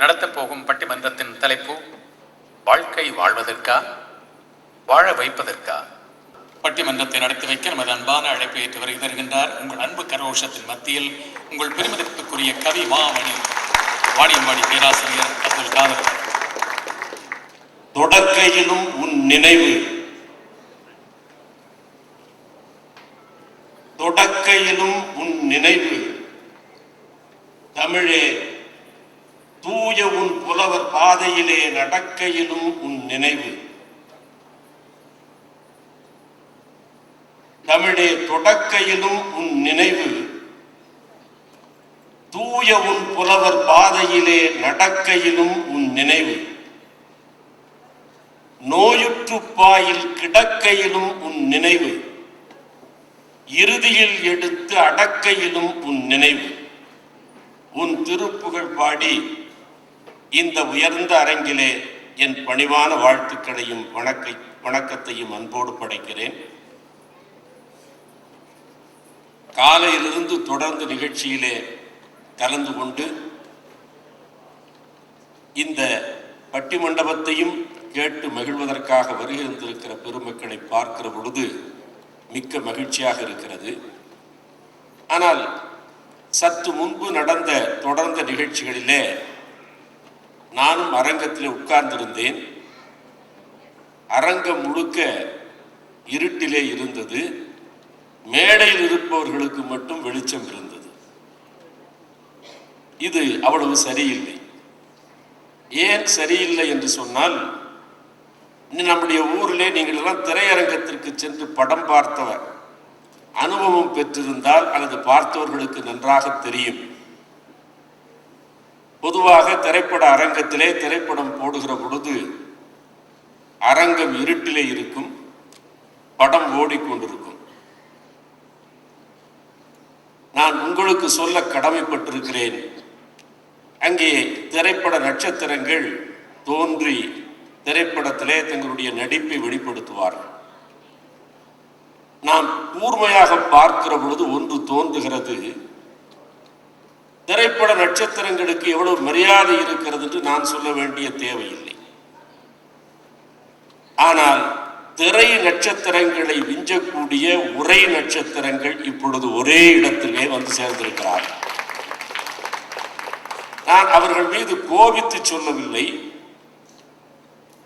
நடத்தப் போகும் பட்டிமன்றத்தின் தலைப்பு வாழ்க்கை வாழ்வதற்கா? வாழ வைப்பதற்கா? பட்டிமன்றத்தை நடத்தி வைக்க நமது அன்பான அழைப்பை ஏற்று வருகை தருகின்றார் உங்கள் அன்பு கரோஷத்தின் மத்தியில் உங்கள் பெருமதிப்புக்குரிய கவி மாமணி வாணியம்பாடி பேராசிரியர் அப்துல் காதர். தொடக்கையிலும் உன் நினைவு தொடக்கையிலும் உன் நினைவு தமிழே தூய உன் புலவர் பாதையிலே நடக்கையிலும் உன் நினைவு. தமிழே தொடக்கையிலும் உன் நினைவு. தூய உன் புலவர் பாதையிலே நடக்கையிலும் உன் நினைவு. நோயுற்றுப்பாயில் கிடக்கையிலும் உன் நினைவு. இறுதியில் எடுத்து அடக்கையிலும் உன் நினைவு. உன் திருப்புகழ் பாடி இந்த உயர்ந்த அரங்கிலே என் பணிவான வாழ்த்துக்களையும் வணக்க வணக்கத்தையும் அன்போடு படைக்கிறேன். காலையிலிருந்து தொடர்ந்து நிகழ்ச்சியிலே கலந்து கொண்டு இந்த பட்டிமண்டபத்தையும் கேட்டு மகிழ்வதற்காக வருகின்றிருக்கிற பெருமக்களை பார்க்கிற பொழுது மிக்க மகிழ்ச்சியாக இருக்கிறது. ஆனால் சற்று முன்பு நடந்த தொடர்ந்த நிகழ்ச்சிகளிலே நானும் அரங்கத்தில் உட்கார்ந்திருந்தேன். அரங்கம் முழுக்க இருட்டிலே இருந்தது. மேடையில் இருப்பவர்களுக்கு மட்டும் வெளிச்சம் இருந்தது. இது அவ்வளவு சரியில்லை. ஏன் சரியில்லை என்று சொன்னால் இன்னும் நம்முடைய ஊரிலே நீங்கள் எல்லாம் திரையரங்கத்திற்கு சென்று படம் பார்த்தவர். அனுபவம் பெற்றிருந்தால் அல்லது பார்த்தவர்களுக்கு நன்றாக தெரியும். பொதுவாக திரைப்பட அரங்கத்திலே திரைப்படம் போடுகிற பொழுது அரங்கம் இருட்டிலே இருக்கும் படம் ஓடிக்கொண்டிருக்கும். நான் உங்களுக்கு சொல்ல கடமைப்பட்டிருக்கிறேன். அங்கே திரைப்பட நட்சத்திரங்கள் தோன்றி திரைப்படத்திலே தங்களுடைய நடிப்பை வெளிப்படுத்துவார்கள். நாம் கூர்மையாக பார்க்கிற பொழுது ஒன்று தோன்றுகிறது. திரைப்பட நட்சத்திரங்களுக்கு எவ்வளவு மரியாதை இருக்கிறது என்று நான் சொல்ல வேண்டிய தேவையில்லை. ஆனால் திரை நட்சத்திரங்களை விஞ்சக்கூடிய உரை நட்சத்திரங்கள் இப்பொழுது ஒரே இடத்திலே வந்து சேர்ந்திருக்கிறார்கள். நான் அவர்கள் மீது கோபித்து சொல்லவில்லை.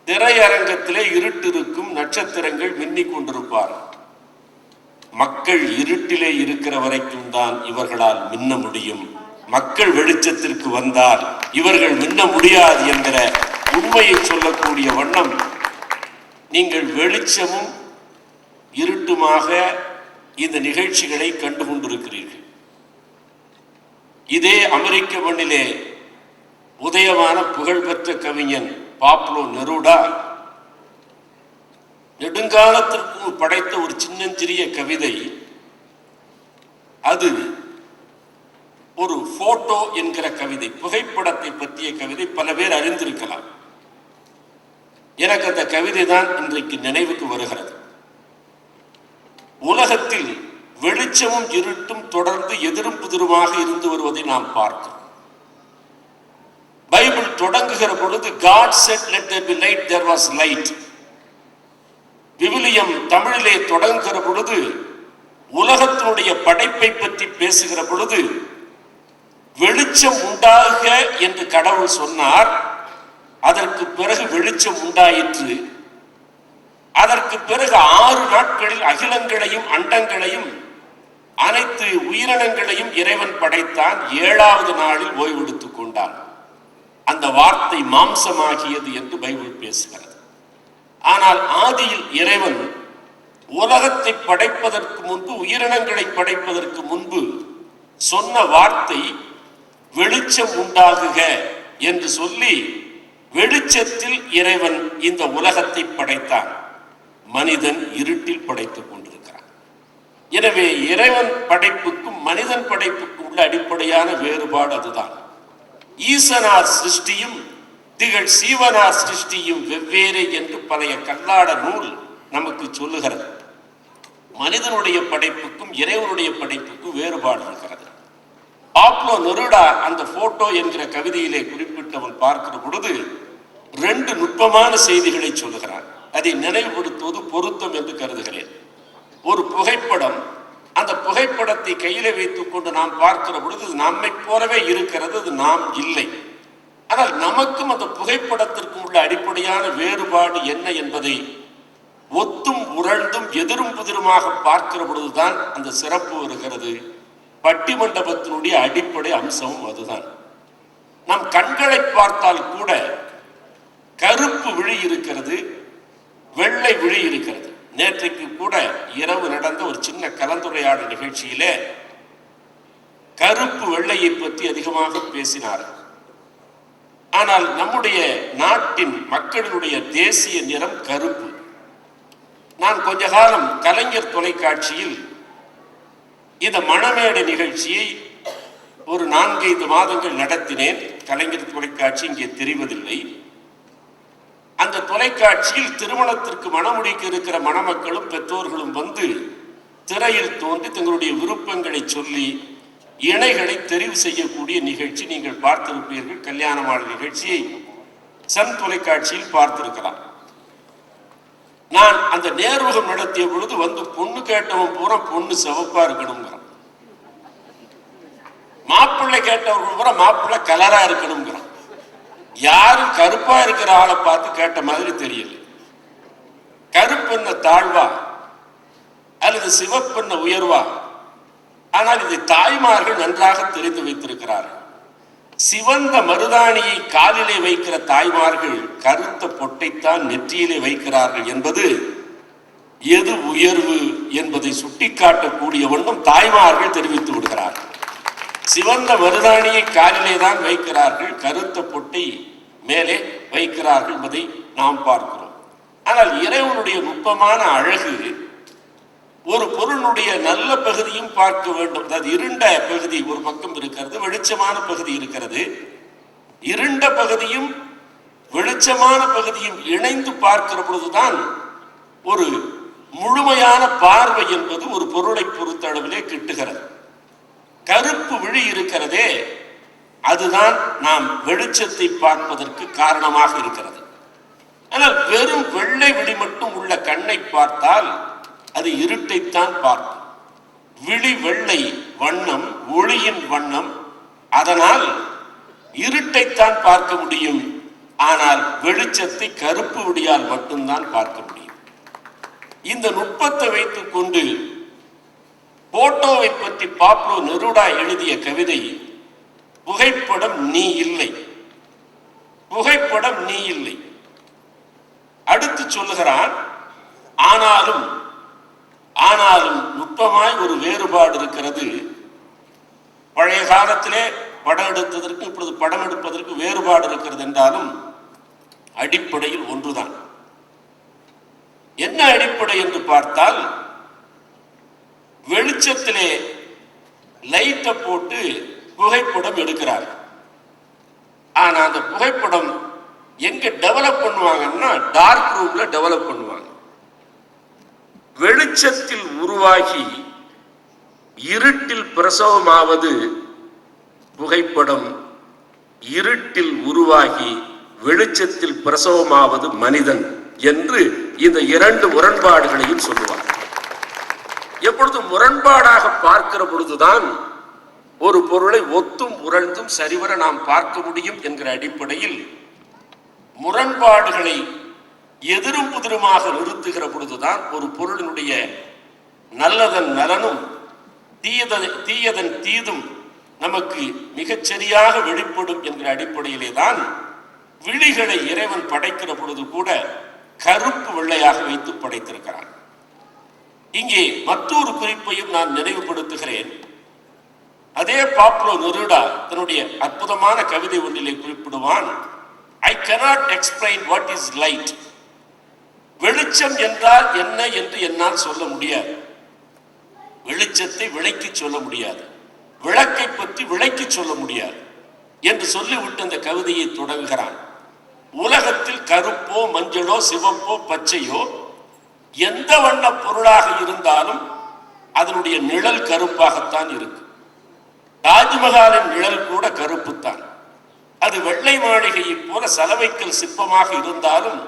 திரையரங்கத்திலே இருட்டிருக்கும் நட்சத்திரங்கள் மின்னிக் கொண்டிருப்பார்கள். மக்கள் இருட்டிலே இருக்கிற வரைக்கும் தான் இவர்களால் மின்ன முடியும். மக்கள் வெளிச்சத்திற்கு வந்தால் இவர்கள் மின்ன முடியாது என்கிற உண்மையை சொல்லக்கூடிய வண்ணம் நீங்கள் வெளிச்சமும் இருட்டுமாக இந்த நிகழ்ச்சிகளை கண்டு கொண்டிருக்கிறீர்கள் இதே அமெரிக்க மண்ணிலே உதயமான புகழ்பெற்ற கவிஞன் பாப்லோ நெருடா நெடுங்காலத்திற்கு படைத்த ஒரு சின்னஞ்சிறிய கவிதை. அது ஒரு போட்டோ என்கிற கவிதை புகைப்படத்தை பற்றிய கவிதை பல பேர் அறிந்திருக்கலாம். எனக்கு அந்த கவிதை தான் இன்றைக்கு நினைவுக்கு வருகிறது. உலகத்தில் வெளிச்சமும் இருட்டும் தொடர்ந்து எதிரும் புதிருமாக இருந்து வருவதை நாம் பார்க்கிறோம். பைபிள் தொடங்குகிற பொழுது God said let there be light there was light விவிலியம் தமிழிலே தொடங்குகிற பொழுது உலகத்தினுடைய படைப்பை பற்றி பேசுகிற பொழுது வெளிச்சம் உண்டாக என்று கடவுள் சொன்னார். அதற்கு பிறகு வெளிச்சம் உண்டாயிற்று. அதற்கு பிறகு ஆறு நாட்களில் அகிலங்களையும் அண்டங்களையும் அனைத்து உயிரினங்களையும் இறைவன் படைத்தான். ஏழாவது நாளில் ஓய்வெடுத்துக் கொண்டான். அந்த வார்த்தை மாம்சமாகியது என்று பைபிள் பேசுகிறது. ஆனால் ஆதியில் இறைவன் உலகத்தை படைப்பதற்கு முன்பு உயிரினங்களை படைப்பதற்கு முன்பு சொன்ன வார்த்தை வெளிச்சம் உண்டாகுக என்று சொல்லி வெளிச்சத்தில் இறைவன் இந்த உலகத்தை படைத்தான். மனிதன் இருட்டில் படைத்துக் கொண்டிருக்கிறான். எனவே இறைவன் படைப்புக்கும் மனிதன் படைப்புக்கும் உள்ள அடிப்படையான வேறுபாடு அதுதான். ஈசனார் சிருஷ்டியும் திகழ் சீவனார் சிருஷ்டியும் வெவ்வேறு என்று பழைய கல்லாட நூல் நமக்கு சொல்லுகிறது. மனிதனுடைய படைப்புக்கும் இறைவனுடைய படைப்புக்கும் வேறுபாடு இருக்கிறது. பாப்லோ நெருடா அந்த போட்டோ என்கிற கவிதையிலே குறிப்பிட்டவன் பார்க்கிற பொழுது ரெண்டு நுட்பமான செய்திகளை சொல்லுகிறான். அதை நினைவுபடுத்துவது பொருத்தம் என்று கருதுகிறேன். ஒரு புகைப்படம். அந்த புகைப்படத்தை கையில வைத்துக் கொண்டு நாம் பார்க்கிற பொழுது நம்மை போலவே இருக்கிறது அது நாம் இல்லை. ஆனால் நமக்கும் அந்த புகைப்படத்திற்கும் உள்ள அடிப்படையான வேறுபாடு என்ன என்பதை ஒத்தும் உரழ்ந்தும் எதிரும் புதிருமாக பார்க்கிற பொழுதுதான் அந்த சிறப்பு வருகிறது. பட்டிமண்டபத்தினுடைய அடிப்படை அம்சமும் அதுதான். நம் கண்களை பார்த்தால் கூட கருப்பு விழி இருக்கிறது வெள்ளை விழி இருக்கிறது. நேற்றைக்கு கூட இரவு நடந்த ஒரு சின்ன கலந்துரையாடல் நிகழ்ச்சியிலே கருப்பு வெள்ளையை பற்றி அதிகமாக பேசினார்கள். ஆனால் நம்முடைய நாட்டின் மக்களினுடைய தேசிய நிறம் கருப்பு. நான் கொஞ்ச காலம் கலைஞர் தொலைக்காட்சியில் இந்த மணமேடை நிகழ்ச்சியை ஒரு நான்கைந்து மாதங்கள் நடத்தினேன். கலைஞர் தொலைக்காட்சி இங்கே தெரிவதில்லை. அந்த தொலைக்காட்சியில் திருமணத்திற்கு மணமுடிக்க இருக்கிற மணமக்களும் பெற்றோர்களும் வந்து திரையில் தோன்றி தங்களுடைய விருப்பங்களை சொல்லி இணைகளை தெரிவு செய்யக்கூடிய நிகழ்ச்சி நீங்கள் பார்த்திருப்பீர்கள். கல்யாணமான நிகழ்ச்சியை சன் தொலைக்காட்சியில் பார்த்திருக்கலாம். நான் அந்த நேர்முகம் நடத்திய பொழுது வந்து பொண்ணு கேட்டவன் பூரா பொண்ணு சிவப்பா இருக்கணுங்கிறான் மாப்பிள்ளை கேட்டவர்கள் பூரா மாப்பிள்ளை கலரா இருக்கணுங்கிறான் யாரும் கருப்பா இருக்கிற ஆளை பார்த்து கேட்ட மாதிரி தெரியல. கருப்புன்ன தாழ்வா அல்லது சிவப்புன்ன உயர்வா? ஆனால் இதை தாய்மார்கள் நன்றாக தெரிந்து வைத்திருக்கிறார்கள். சிவந்த மருதாணியை காலிலே வைக்கிற தாய்மார்கள் கருத்த பொட்டைத்தான் நெற்றியிலே வைக்கிறார்கள் என்பது எது உயர்வு என்பதை சுட்டிக்காட்டக்கூடிய ஒன்றும் தாய்மார்கள் தெரிவித்து விடுகிறார்கள். சிவந்த மருதாணியை காலிலே தான் வைக்கிறார்கள் கருத்த பொட்டை மேலே வைக்கிறார்கள் என்பதை நாம் பார்க்கிறோம். ஆனால் இறைவனுடைய நுட்பமான அழகு ஒரு பொருளுடைய நல்ல பகுதியும் பார்க்க வேண்டும். அதாவது இருண்ட பகுதி ஒரு பக்கம் இருக்கிறது வெளிச்சமான பகுதி இருக்கிறது. இருண்ட பகுதியும் வெளிச்சமான பகுதியும் இணைந்து பார்க்கிற பொழுதுதான் ஒரு முழுமையான பார்வை என்பது ஒரு பொருளை பொறுத்தளவிலே கிட்டுகிறது. கருப்பு விழி இருக்கிறதே அதுதான் நாம் வெளிச்சத்தை பார்ப்பதற்கு காரணமாக இருக்கிறது. ஆனால் வெறும் வெள்ளை விழி மட்டும் உள்ள கண்ணை பார்த்தால் அது இருட்டைத்தான் பார்க்கும். விழி வெள்ளை வண்ணம் ஒளியின் வண்ணம் அதனால் இருட்டைத்தான் பார்க்க முடியும். ஆனால் வெளிச்சத்தை கருப்பு விடியால் மட்டும்தான் பார்க்க முடியும். இந்த நுட்பத்தை வைத்துக் கொண்டு போட்டோவை பற்றி பாப்லோ நெருடா எழுதிய கவிதை புகைப்படம் நீ இல்லை. புகைப்படம் நீ இல்லை. அடுத்து சொல்லுகிறான் ஆனாலும் ஆனாலும் நுட்பமாய் ஒரு வேறுபாடு இருக்கிறது. பழைய காலத்திலே படம் எடுத்ததற்கு இப்பொழுது படம் எடுப்பதற்கு வேறுபாடு இருக்கிறது என்றாலும் அடிப்படையில் ஒன்றுதான். என்ன அடிப்படை என்று பார்த்தால் வெளிச்சத்திலே லைட்டை போட்டு புகைப்படம் எடுக்கிறார். ஆனா அந்த புகைப்படம் எங்க டெவலப் பண்ணுவாங்கன்னா டார்க் ரூம்ல டெவலப் பண்ணுவாங்க. வெளிச்சத்தில் உருவாகி இருட்டில் பிரசவமாவது புகைப்படம். இருட்டில் உருவாகி வெளிச்சத்தில் பிரசவமாவது மனிதன் என்று இந்த இரண்டு முரண்பாடுகளையும் சொல்லுவார். எப்பொழுது முரண்பாடாக பார்க்கிற பொழுதுதான் ஒரு பொருளை ஒத்தும் உரழ்ந்தும் சரிவர நாம் பார்க்க முடியும் என்கிற அடிப்படையில் முரண்பாடுகளை எதிரும் புதிருமாக நிறுத்துகிற பொழுதுதான் ஒரு பொருளினுடைய நல்லதன் நலனும் தீயதன் தீயதன் தீதும் நமக்கு மிகச்சரியாக வெளிப்படும் என்கிற அடிப்படையிலே தான் விழிகளை இறைவன் படைக்கிற பொழுது கூட கருப்பு வெள்ளையாக வைத்து படைத்திருக்கிறான். இங்கே மற்றொரு குறிப்பையும் நான் நினைவுபடுத்துகிறேன். அதே பாப்லோ நெருடா தன்னுடைய அற்புதமான கவிதை ஒன்றிலே குறிப்பிடுவான் I cannot explain what is light வெளிச்சம் என்றால் என்ன என்று என்னால் சொல்ல முடியாது. வெளிச்சத்தை விளக்கி சொல்ல முடியாது. விளக்கை பற்றி விளக்கி சொல்ல முடியாது என்று சொல்லிவிட்டு அந்த கவிதையை தொடங்குகிறான். உலகத்தில் கருப்போ மஞ்சளோ சிவப்போ பச்சையோ எந்த வண்ண பொருளாக இருந்தாலும் அதனுடைய நிழல் கருப்பாகத்தான் இருக்கும் தாஜ்மஹாலின் நிழல் கூட கருப்புத்தான். அது வெள்ளை மாளிகையைப் போல சலவைக்கல் சிற்பமாக இருந்தாலும்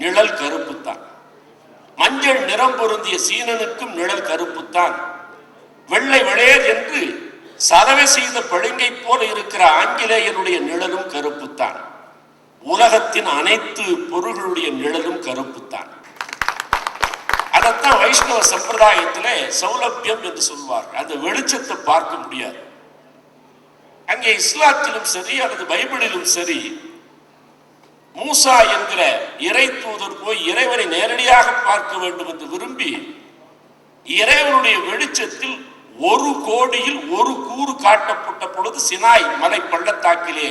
நிழல் கருப்புத்தான். மஞ்சள் நிறம் பொருந்திய சீனனுக்கும் நிழல் கருப்புத்தான். வெள்ளை வெளையர் என்று சதவை செய்த பழுங்கை போல இருக்கிற ஆங்கிலேயனுடைய நிழலும் கருப்புத்தான். உலகத்தின் அனைத்து பொருள்களுடைய நிழலும் கருப்புத்தான். அதைத்தான் வைஷ்ணவ சம்பிரதாயத்திலே சௌலபியம் என்று சொல்வார்கள். அந்த வெளிச்சத்தை பார்க்க முடியாது. அங்கே இஸ்லாத்திலும் சரி அல்லது பைபிளிலும் சரி மூசா என்கிற இறை தூதர் போய் இறைவனை நேரடியாக பார்க்க வேண்டும் என்று விரும்பி இறைவனுடைய வெளிச்சத்தில் ஒரு கோடியில் ஒரு கூறு காட்டப்பட்ட பொழுது சினாய் மலை பள்ளத்தாக்கிலே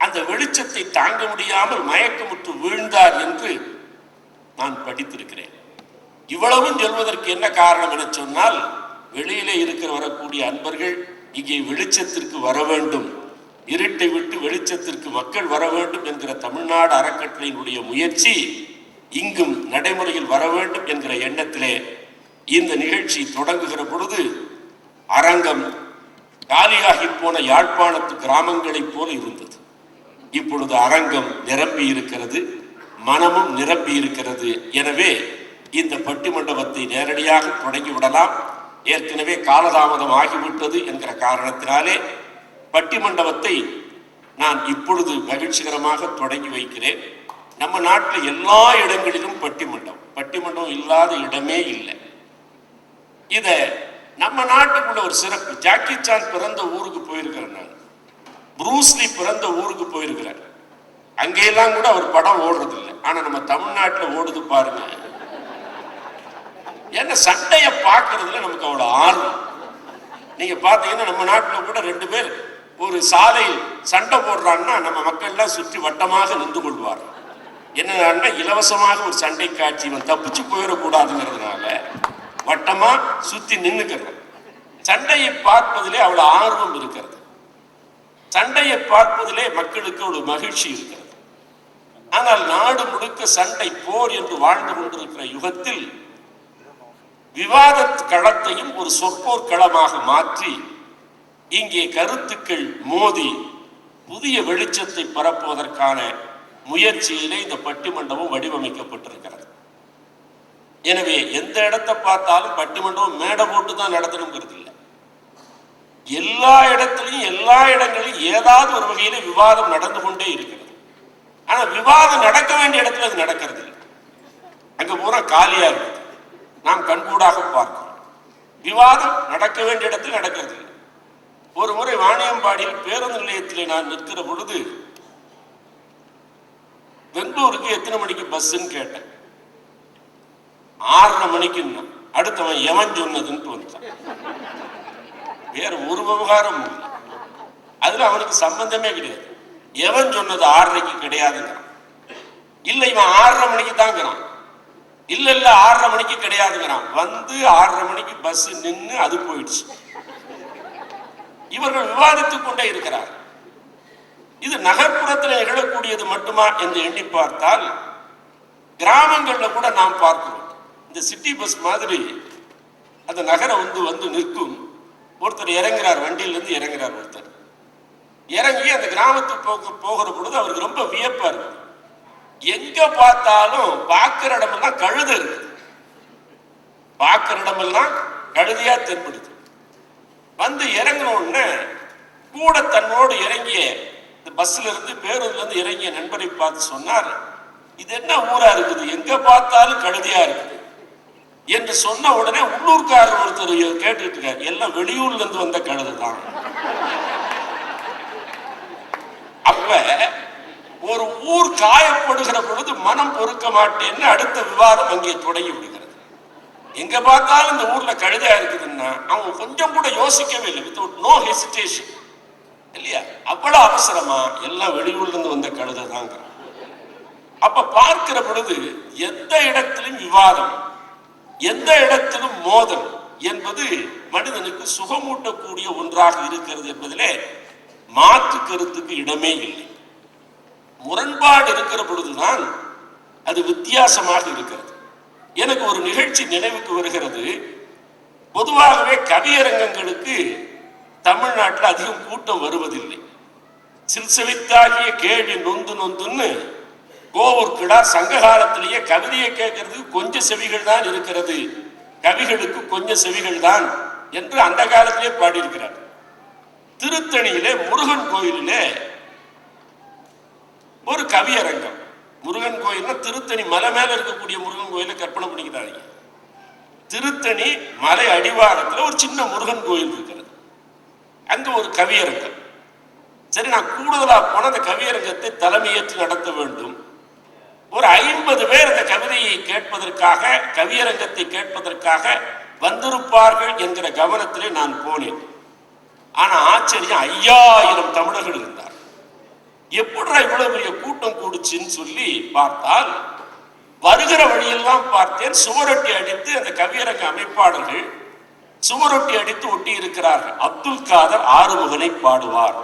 அந்த வெளிச்சத்தை தாங்க முடியாமல் மயக்கமுற்று வீழ்ந்தார் என்று நான் படித்திருக்கிறேன். இவ்வளவும் சொல்வதற்கு என்ன காரணம் என சொன்னால் வெளியிலே இருக்கிற வரக்கூடிய அன்பர்கள் இங்கே வெளிச்சத்திற்கு வர வேண்டும். இருட்டை விட்டு வெளிச்சத்திற்கு மக்கள் வர வேண்டும் என்கிற தமிழ்நாடு அறக்கட்டளையினுடைய முயற்சி இங்கும் நடைமுறையில் வர வேண்டும் என்கிற எண்ணத்திலே இந்த நிகழ்ச்சி தொடங்குகிற பொழுது அரங்கம் காலியாகி போன யாழ்ப்பாணத்து கிராமங்களைப் போல இருந்தது. இப்பொழுது அரங்கம் நிரம்பி இருக்கிறது மனமும் நிரம்பி இருக்கிறது. எனவே இந்த பட்டி மண்டபத்தை நேரடியாக தொடங்கி விடலாம். ஏற்கனவே காலதாமதம் ஆகிவிட்டது என்கிற காரணத்தினாலே பட்டிமண்டபத்தை நான் இப்பொழுது மகிழ்ச்சிகரமாக தொடங்கி வைக்கிறேன். நம்ம நாட்டில் எல்லா இடங்களிலும் பட்டிமண்டபம் பட்டிமண்டபம் இல்லாத இடமே இல்லை. இத நம்ம நாட்டுக்குள்ள ஒரு சிறப்பு. ஜாக்கி சான் பிறந்த ஊருக்கு போயிருக்கிறேன் நான். ப்ரூஸ்லி பிறந்த ஊருக்கு போயிருக்கிறார். அங்கெல்லாம் கூட அவர் படம் ஓடுறது இல்லை ஆனா நம்ம தமிழ்நாட்டில் ஓடுது பாருங்க. என்ன சண்டையை பார்க்கறதுல நமக்கு அவ்வளவு ஆர்வம். நீங்க பாத்தீங்கன்னா நம்ம நாட்டில் கூட ரெண்டு பேர் ஒரு சாலையில் சண்டை போடுறாங்கன்னா நம்ம மக்கள்லாம் சுற்றி வட்டமாக நின்று கொள்வார் என்னன்னா இலவசமாக ஒரு சண்டை காட்சி இவன் தப்பிச்சு போயிடக்கூடாதுங்கிறதுனால வட்டமா சுத்தி நின்றுக்கிறது சண்டையை பார்ப்பதிலே அவ்வளவு ஆர்வம் இருக்கிறது. சண்டையை பார்ப்பதிலே மக்களுக்கு ஒரு மகிழ்ச்சி இருக்கிறது. ஆனால் நாடு முழுக்க சண்டை போர் என்று வாழ்ந்து கொண்டிருக்கிற யுகத்தில் விவாத களத்தையும் ஒரு சொற்போர் களமாக மாற்றி இங்கே கருத்துக்கள் மோதி புதிய வெளிச்சத்தை பரப்புவதற்கான முயற்சியிலே இந்த பட்டிமண்டபம் வடிவமைக்கப்பட்டிருக்கிறது. எனவே எந்த இடத்தை பார்த்தாலும் பட்டிமண்டபம் மேடை போட்டு தான் நடத்தணுங்கிறது இல்லை. எல்லா இடத்துலையும் எல்லா இடங்களிலும் ஏதாவது ஒரு வகையில் விவாதம் நடந்து கொண்டே இருக்கிறது. ஆனா விவாதம் நடக்க வேண்டிய இடத்துல அது நடக்கிறது இல்லை. அங்க பூரா காலியா இருக்குது. நாம் கண்கூடாக பார்க்கிறோம். விவாதம் நடக்க வேண்டிய இடத்துல நடக்கிறது இல்லை. ஒரு முறை வாணியம்பாடியில் பேருந்து நிலையத்திலே நான் நிற்கிற பொழுது பெங்களூருக்கு எத்தனை மணிக்கு பஸ்ஸுன்னு கேட்டேன். ஆறரை மணிக்குன்னா அடுத்தவன் எவன் சொன்னதுன்னு வந்துட்டான் வேற ஒரு விவகாரம் அதுல அவனுக்கு சம்பந்தமே கிடையாது. எவன் சொன்னது ஆறரைக்கு கிடையாதுங்கிறான். இல்ல இவன் ஆறரை மணிக்கு தாங்கிறான் இல்ல இல்ல ஆறரை மணிக்கு கிடையாதுங்கிறான். வந்து ஆறரை மணிக்கு பஸ் நின்னு அது போயிடுச்சு. இவர்கள் விவாதித்துக் கொண்டே இருக்கிறார் இது நகர்ப்புறத்தில் நிகழக்கூடியது மட்டுமா என்று எண்ணி பார்த்தால் கிராமங்களில் கூட நாம் பார்க்கிறோம். இந்த சிட்டி பஸ் மாதிரி அந்த நகரம் வந்து வந்து நிற்கும். ஒருத்தர் இறங்குறார் வண்டியில இருந்து இறங்குறார் ஒருத்தர். இறங்கி அந்த கிராமத்துக்கு போக போகிற பொழுது அவருக்கு ரொம்ப வியப்பா இருக்கு. எங்க பார்த்தாலும் பார்க்கிற இடமெல்லாம் கழுத இருக்குது பார்க்கிற இடமெல்லாம் கழுதையாக தென்படுது. வந்து இறங்கணும்னு உடனே கூட தன்னோடு இறங்கிய இந்த பஸ்ல இருந்து பேருந்துல இருந்து இறங்கிய நண்பரை பார்த்து சொன்னார் இது என்ன ஊரா இருக்குது? எங்க பார்த்தாலும் கழுதையா இருக்குது. என்று சொன்ன உடனே உள்ளூர்காரர் ஒருத்தர் கேட்டுட்டு இருக்காரு. எல்லாம் வெளியூர்ல இருந்து வந்த கழுது தான். அப்ப ஒரு ஊர் காயப்படுகிற பொழுது மனம் பொறுக்க மாட்டேன்னு அடுத்த விவாதம் அங்கே தொடங்கி விடுகிறார் எங்க பார்த்தாலும் இந்த ஊர்ல கழுதையா இருக்குதுன்னா அவங்க கொஞ்சம் கூட யோசிக்கவே இல்லை வித்தவுட் நோ ஹெசிடேஷன் இல்லையா? அவ்வளவு அவசரமா எல்லாம் வெளியூர்ல இருந்து வந்த கழுதை தாங்க. அப்ப பார்க்கிற பொழுது எந்த இடத்திலும் விவாதம் எந்த இடத்திலும் மோதல் என்பது மனிதனுக்கு சுகமூட்டக்கூடிய ஒன்றாக இருக்கிறது என்பதிலே மாற்று கருத்துக்கு இடமே இல்லை. முரண்பாடு இருக்கிற பொழுதுதான் அது வித்தியாசமாக இருக்கிறது. எனக்கு ஒரு நிகழ்ச்சி நினைவுக்கு வருகிறது. பொதுவாகவே கவியரங்கங்களுக்கு தமிழ்நாட்டில் அதிகம் கூட்டம் வருவதில்லை. சில்சவித்தாகிய கேள்வி நொந்து நொந்துன்னு கோவூர் கிடா சங்க காலத்திலேயே கவிதையை கேட்கறதுக்கு கொஞ்சம் செவிகள் தான் இருக்கிறது. கவிகளுக்கு கொஞ்சம் செவிகள் தான் என்று அந்த காலத்திலே பாடியிருக்கிறார். திருத்தணியிலே முருகன் கோயிலிலே ஒரு கவியரங்கம். முருகன் கோயில்னா திருத்தணி மலை மேல இருக்கக்கூடிய முருகன் கோயிலை கற்பனை பண்ணிக்கிறாங்க திருத்தணி மலை அடிவாரத்துல ஒரு சின்ன முருகன் கோயில் இருக்கிறது. அங்க ஒரு கவியரங்கம். சரி நான் கூடுதலா போன அந்த கவியரங்கத்தை தலைமையேற்று நடத்த வேண்டும். ஒரு ஐம்பது பேர் அந்த கவிதையை கேட்பதற்காக கவியரங்கத்தை கேட்பதற்காக வந்திருப்பார்கள் என்கிற கவனத்திலே நான் போனேன். ஆனா ஆச்சரியம் ஐயாயிரம் தமிழர்கள் இருந்தார் எப்படா இவ்வளவு பெரிய கூட்டம் கூடுச்சுன்னு சொல்லி பார்த்தால் வருகிற வழியெல்லாம் பார்த்தேன். சுவரொட்டி அடித்து அந்த கவியரங்க அமைப்பாளர்கள் சுவரொட்டி அடித்து ஒட்டி இருக்கிறார்கள். அப்துல் காதர் ஆறுமுகனை பாடுவார்.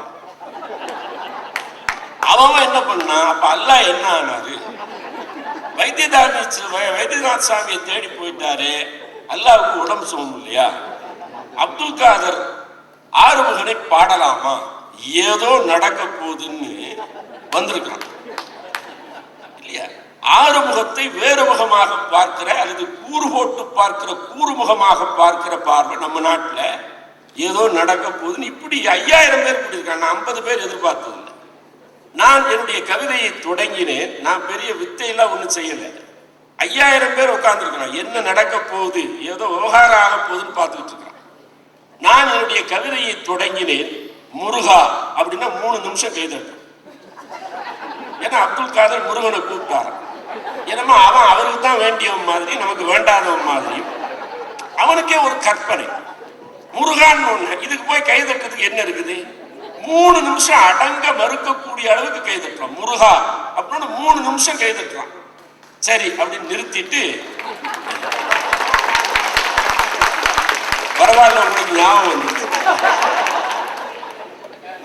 அவன் என்ன பண்ணான் அப்ப அல்லாஹ் என்ன ஆனாரு? வைத்தியநாத் வைத்தியநாத் சாமியை தேடி போயிட்டாரு. அல்லாவுக்கு உடம்பு சுகம் இல்லையா அப்துல் காதர் ஆறுமுகனை பாடலாமா? ஏதோ நடக்க போகுதுன்னு வந்திருக்கிறான். இல்லையா? ஆறுமுகத்தை வேறு முகமாக பார்க்கிற அல்லது கூறு போட்டு பார்க்கிற கூறுமுகமாக பார்க்கிற பார்வை நம்ம நாட்டில் ஏதோ நடக்க போகுதுன்னு இப்படி ஐயாயிரம் பேர் கூட்டியிருக்காங்க நான் ஐம்பது பேர் எதிர்பார்த்தது இல்லை நான் என்னுடைய கவிதையை தொடங்கினேன். நான் பெரிய வித்தையெல்லாம் ஒன்றும் செய்யலை. ஐயாயிரம் பேர் உட்கார்ந்துருக்கிறான். என்ன நடக்க போகுது ஏதோ விவகாரம் ஆக போகுதுன்னு பார்த்துக்கிட்டு இருக்கிறான். நான் என்னுடைய கவிதையை தொடங்கினேன். முருகா அப்படின்னா மூணு நிமிஷம் கைதட்டும் ஏன்னா அப்துல் காதர் முருகனை கூப்பிட்டாரு. என்னமா அவன் அவருக்கு தான் வேண்டியவன் மாதிரி நமக்கு வேண்டாதவன் மாதிரி. அவனுக்கே ஒரு கற்பனை. முருகான்னு ஒண்ணு இதுக்கு போய் கை தட்டுறதுக்கு என்ன இருக்குது? மூணு நிமிஷம் அடங்க மறுக்கக்கூடிய அளவுக்கு கை தட்டுறான் முருகா அப்படின்னு மூணு நிமிஷம் கை சரி அப்படின்னு நிறுத்திட்டு. பரவாயில்ல உங்களுக்கு ஞாபகம் வந்துருச்சு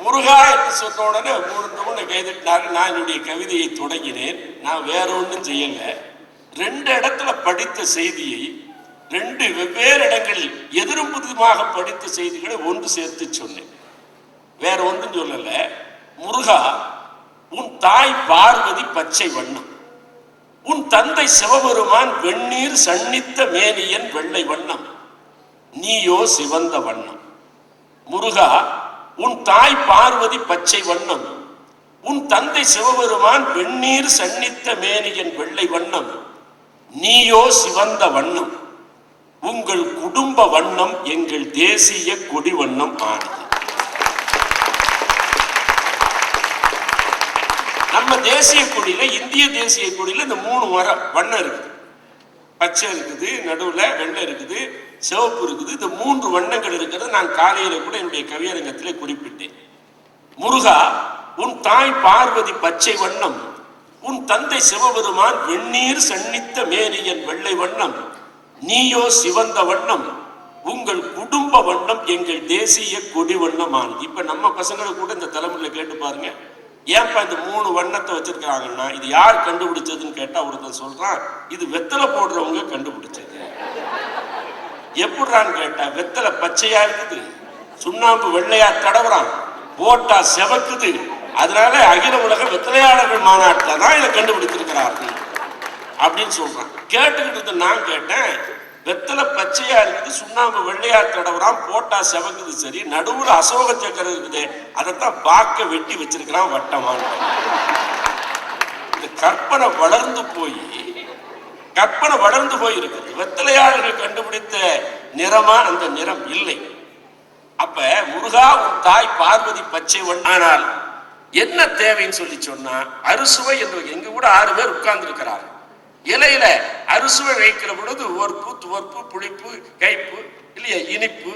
முருகா என்று சொன்ன உடனே மூணு நிமிடம் நான் என்னுடைய கவிதையை தொடங்கினேன். நான் வேற ஒன்றும் செய்யலை. ரெண்டு இடத்துல படித்த செய்தியை ரெண்டு வெவ்வேறு இடங்களில் எதிரும் புதுமாக படித்த செய்திகளை ஒன்று சேர்த்து சொன்னேன். வேற ஒன்றும் சொல்லலை. முருகா உன் தாய் பார்வதி பச்சை வண்ணம். உன் தந்தை சிவபெருமான் வெந்நீர் சன்னித்த மேனியன் வெள்ளை வண்ணம். நீயோ சிவந்த வண்ணம். முருகா உன் தாய் பார்வதி பச்சை வண்ணம். உன் தந்தை சிவபெருமான் வெந்நீர் சன்னித்த மேனியன் வெள்ளை வண்ணம். நீயோ சிவந்த வண்ணம். உங்கள் குடும்ப வண்ணம் எங்கள் தேசிய கொடி வண்ணம் ஆனது. நம்ம தேசிய கொடியில இந்திய தேசிய கொடியில இந்த மூணு வர வண்ணம் இருக்குது. பச்சை இருக்குது நடுவுல வெள்ளை இருக்குது. சிவப்பு இருக்குது. இந்த மூன்று வண்ணங்கள் இருக்கிறது. நான் காலையில கூட என்னுடைய கவியரங்கத்திலே குறிப்பிட்டேன். முருகா உன் தாய் பார்வதி பச்சை வண்ணம். உன் தந்தை சிவபெருமான் வெந்நீர் சன்னித்த மேனியன் வெள்ளை வண்ணம். நீயோ சிவந்த வண்ணம். உங்கள் குடும்ப வண்ணம் எங்கள் தேசிய கொடி வண்ணமானது. இப்ப நம்ம பசங்களை கூட இந்த தலைமுறையில கேட்டு பாருங்க. ஏன்பா இந்த மூணு வண்ணத்தை வச்சிருக்காங்கன்னா இது யார் கண்டுபிடிச்சதுன்னு கேட்டா ஒருத்தன் சொல்றான் இது வெத்தலை போடுறவங்க கண்டுபிடிச்ச எப்படிறான்னு கேட்டா வெத்தலை பச்சையா இருக்குது. சுண்ணாம்பு வெள்ளையா தடவுறான். போட்டா செவக்குது. அதனால அகில உலக வெத்தலையாளர்கள் மாநாட்டில் தான் இதை கண்டுபிடித்திருக்கிறார்கள் அப்படின்னு சொல்றான். கேட்டுக்கிட்டு நான் கேட்டேன் வெத்தலை பச்சையா இருக்குது சுண்ணாம்பு வெள்ளையா தடவுறான் போட்டா செவக்குது. சரி நடுவுல அசோக சக்கரம் இருக்குது அதைத்தான் பார்க்க வெட்டி வச்சிருக்கிறான் வட்டமான. இந்த கற்பனை வளர்ந்து போய் கற்பனை வளர்ந்து போயிருக்குது வெத்தலையாளர்கள் கண்டுபிடித்த நிறமா அந்த நிறம் இல்லை. அப்ப முருகா உன் தாய் பார்வதி பச்சை ஒன்னானால் ஆனால் என்ன தேவைன்னு சொல்லி சொன்னா அறுசுவை என்று எங்க கூட ஆறு பேர் உட்கார்ந்து இருக்கிறார் இலையில அறுசுவை வைக்கிற பொழுது ஒர்ப்பு துவர்ப்பு புளிப்பு கைப்பு இல்லையா இனிப்பு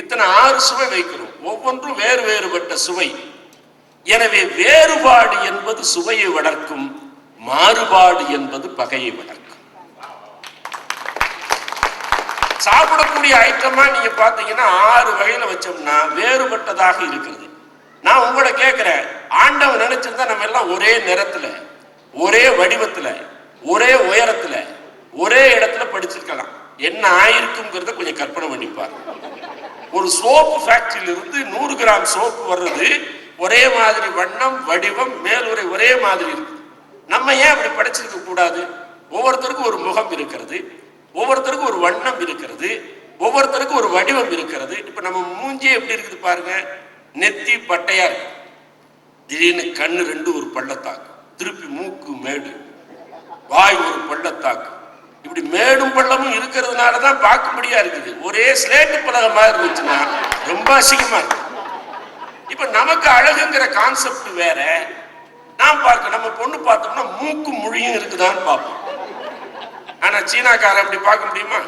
இத்தனை ஆறு சுவை வைக்கிறோம். ஒவ்வொன்றும் வேறு வேறுபட்ட சுவை. எனவே வேறுபாடு என்பது சுவையை வளர்க்கும் மாறுபாடு என்பது பகையை வளர்க்கும். சாப்பிடக்கூடிய ஐட்டமா நீங்க பாத்தீங்கன்னா ஆறு வகையில வச்சோம்னா வேறுபட்டதாக இருக்கிறது. நான் உங்களை கேட்கிறேன் ஆண்டவன் நினைச்சிருந்தா நம்ம எல்லாம் ஒரே நிறத்துல ஒரே வடிவத்துல ஒரே உயரத்துல ஒரே இடத்துல படிச்சிருக்கலாம். என்ன ஆயிருக்குங்கிறத கொஞ்சம் கற்பனை பண்ணிப்பார் ஒரு சோப்பு ஃபேக்டரியில இருந்து நூறு கிராம் சோப்பு வர்றது ஒரே மாதிரி வண்ணம் வடிவம் மேலுரை ஒரே மாதிரி இருக்கு. நம்ம ஏன் அப்படி படைச்சிருக்க கூடாது? ஒவ்வொருத்தருக்கும் ஒரு முகம் இருக்கிறது. ஒவ்வொருத்தருக்கும் ஒரு வண்ணம் இருக்கிறது ஒவ்வொருத்தருக்கும் ஒரு வடிவம் இருக்கிறது. இப்ப நம்ம மூஞ்சியே எப்படி இருக்குது பாருங்க. நெத்தி பட்டையா இருக்கு. திடீர்னு கண்ணு ரெண்டு ஒரு பள்ளத்தாக்கு திருப்பி மூக்கு மேடு. வாய் ஒரு பள்ளத்தாக்கு இப்படி மேடும் பள்ளமும் இருக்கிறதுனால தான் பார்க்கும்படியா இருக்குது. ஒரே ஸ்லேட்டு பலகை மாதிரி இருந்துச்சுன்னா ரொம்ப அசிங்கமா இருக்கு. இப்ப நமக்கு அழகுங்கிற கான்செப்ட் வேற. நான் பார்க்க நம்ம பொண்ணு பார்த்தோம்னா மூக்கு மொழியும் இருக்குதான்னு பார்ப்போம். ஆனா சீனாக்காரன் அப்படி பார்க்க முடியுமா?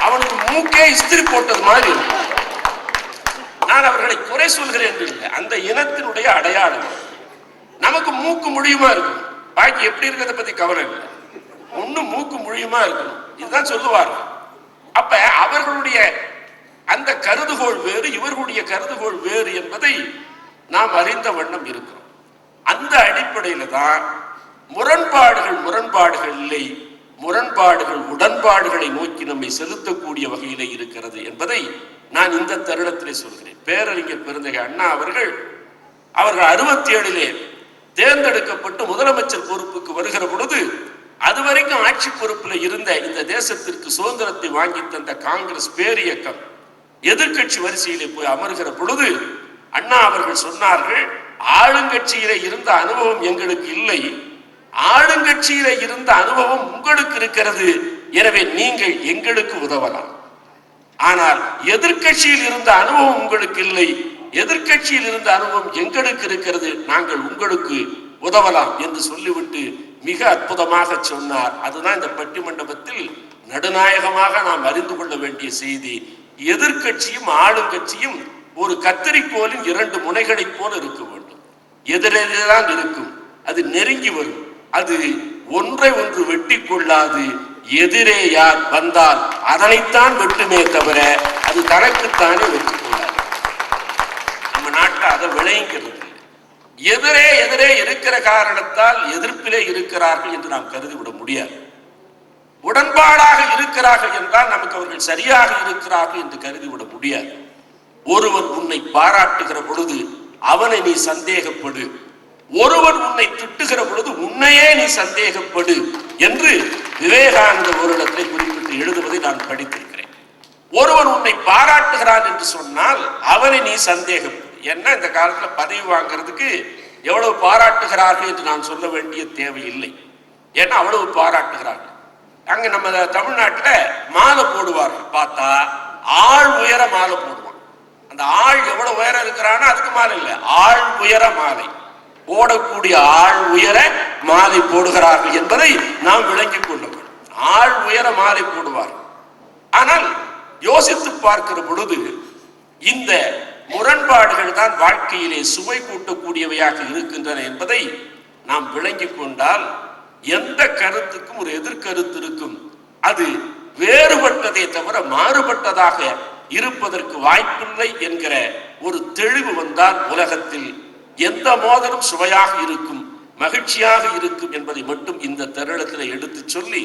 அவனுக்கு மூக்கே இஸ்திரி போட்டது மாதிரி. இருக்கும் நான் அவர்களை குறை சொல்கிறேன் என்று இல்லை. அந்த இனத்தினுடைய அடையாளம். நமக்கு மூக்கு முழியுமா இருக்கும்? பாக்கி எப்படி இருக்கிறத பத்தி கவலை இல்லை. ஒண்ணு மூக்கு முழியுமா இருக்கணும் இதுதான் சொல்லுவார். அப்ப அவர்களுடைய அந்த கருதுகோள் வேறு இவர்களுடைய கருதுகோள் வேறு என்பதை நாம் அறிந்த வண்ணம் இருக்கிறோம். அந்த அடிப்படையில தான் முரண்பாடுகள் முரண்பாடுகள் இல்லை. முரண்பாடுகள் உடன்பாடுகளை நோக்கி நம்மை செலுத்தக்கூடிய வகையிலே இருக்கிறது என்பதை நான் இந்த தருணத்திலே சொல்கிறேன். பேரறிஞர் பெருந்தகை அண்ணா அவர்கள் அவர்கள் அறுபத்தி ஏழிலே தேர்ந்தெடுக்கப்பட்டு முதலமைச்சர் பொறுப்புக்கு வருகிற பொழுது அதுவரைக்கும் ஆட்சி பொறுப்பில் இருந்த இந்த தேசத்திற்கு சுதந்திரத்தை வாங்கி தந்த காங்கிரஸ் பேரியக்கம் எதிர்க்கட்சி வரிசையிலே போய் அமர்கிற பொழுது அண்ணா அவர்கள் சொன்னார்கள் ஆளுங்கட்சியிலே இருந்த அனுபவம் எங்களுக்கு இல்லை. ஆளுங்கட்சியில இருந்த அனுபவம் உங்களுக்கு இருக்கிறது. எனவே நீங்கள் எங்களுக்கு உதவலாம். ஆனால் எதிர்க்கட்சியில் இருந்த அனுபவம் உங்களுக்கு இல்லை. எதிர்க்கட்சியில் இருந்த அனுபவம் எங்களுக்கு இருக்கிறது. நாங்கள் உங்களுக்கு உதவலாம் என்று சொல்லிவிட்டு மிக அற்புதமாக சொன்னார். அதுதான் இந்த பட்டிமண்டபத்தில் நடுநாயகமாக நாம் அறிந்து கொள்ள வேண்டிய செய்தி. எதிர்க்கட்சியும் ஆளுங்கட்சியும் ஒரு கத்தரிக்கோலின் இரண்டு முனைகளைப் போல இருக்க வேண்டும். எதிரெதிரான் இருக்கும். அது நெருங்கி வரும். அது ஒன்றை ஒன்று வெட்டி கொள்ளாது எதிரே யார் வந்தால் அதனைத்தான் வெட்டுமே தவிர அது தனக்குத்தானே வெற்றி கொள்ளாது நம்ம நாட்டில் அதை விளைங்கிறது எதிரே எதிரே இருக்கிற காரணத்தால் எதிர்ப்பிலே இருக்கிறார்கள் என்று நாம் கருதிவிட முடியாது. உடன்பாடாக இருக்கிறார்கள் என்றால் நமக்கு அவர்கள் சரியாக இருக்கிறார்கள் என்று கருதிவிட முடியாது. ஒருவன் உன்னை பாராட்டுகிற பொழுது அவனை நீ சந்தேகப்படு. ஒருவன் உன்னை திட்டுகிற பொழுது உன்னையே நீ சந்தேகப்படு என்று விவேகானந்த ஒரு இடத்தை குறிப்பிட்டு எழுதுவதை நான் படித்திருக்கிறேன். ஒருவன் உன்னை பாராட்டுகிறான் என்று சொன்னால் அவனை நீ சந்தேகப்படு. ஏன்னா இந்த காலத்துல பதவி வாங்குறதுக்கு எவ்வளவு பாராட்டுகிறார்கள் என்று நான் சொல்ல வேண்டிய தேவையில்லை. ஏன்னா அவ்வளவு பாராட்டுகிறார்கள். அங்க நம்ம தமிழ்நாட்டில் மாலை போடுவார்கள். பார்த்தா ஆள் உயர மாலை போடுவான். அந்த ஆள் எவ்வளவு உயரம் இருக்கிறான்னா அதுக்கு மாலை இல்லை. ஆள் உயர மாலை. போடக்கூடிய ஆள் உயர மாலை போடுகிறார்கள் என்பதை நாம் விளங்கிக் கொள்ள ஆள் உயர மாலை போடுவார்கள் ஆனால் யோசித்து பார்க்கிற பொழுது இந்த முரண்பாடுகள் தான் வாழ்க்கையிலே சுவை கூட்டக்கூடியவையாக இருக்கின்றன என்பதை நாம் விளங்கிக் கொண்டால் எந்த கருத்துக்கும் ஒரு எதிர்கருத்து இருக்கும். அது வேறுபட்டதை தவிர மாறுபட்டதாக இருப்பதற்கு வாய்ப்பில்லை என்கிற ஒரு தெளிவு வந்தால் உலகத்தில் எந்த மோதலும் சுவையாக இருக்கும் மகிழ்ச்சியாக இருக்கும் என்பதை மட்டும் இந்த தருணத்தில் எடுத்து சொல்லி